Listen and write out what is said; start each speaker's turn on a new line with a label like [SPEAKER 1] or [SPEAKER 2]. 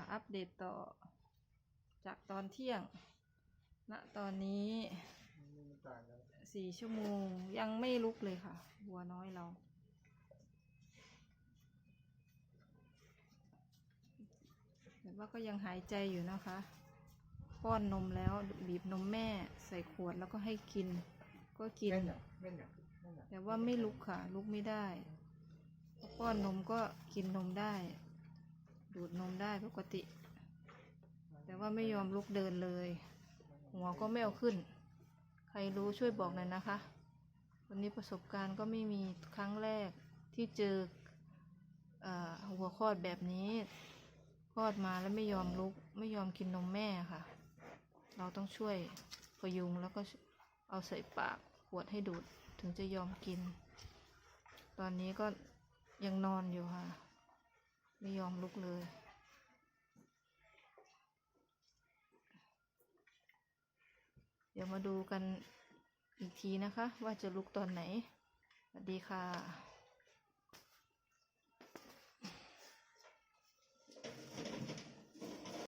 [SPEAKER 1] าอัปเดตต่อ จากตอนเที่ยง ณ ตอนนี้สี่ชั่วโมงยังไม่ลุกเลยค่ะ วัวน้อยเรา แต่ว่าก็ยังหายใจอยู่นะคะ ป้อนนมแล้วบีบนมแม่ใส่ขวดแล้วก็ให้กิน ก็กิน
[SPEAKER 2] แ
[SPEAKER 1] ต่ว่าไม่ลุกค่ะ ลุกไม่ได้ ป้อนนมก็กินนมได้ ดูดนมได้ปกติ
[SPEAKER 2] แ
[SPEAKER 1] ต่ว่าไม่ยอมลุกเดินเลย หัวก็ไม่เอาขึ้น ใครรู้ช่วยบอกหน่อยนะคะ วันนี้ประสบการณ์ก็ไม่มีครั้งแรกที่เจอเอหัวคลอดแบบนี้คลอดมาแล้วไม่ยอมลุก ไม่ยอมกินนมแม่ค่ะ เราต้องช่วยพยุงแล้วก็เอาใส่ปากขวดให้ดูดถึงจะยอมกิน ตอนนี้ก็ยังนอนอยู่ค่ะ ไม่ยอมลุกเลย เดี๋ยวมาดูกันอีกทีนะคะ ว่าจะลุกตอนไหน สวัสดีค่ะ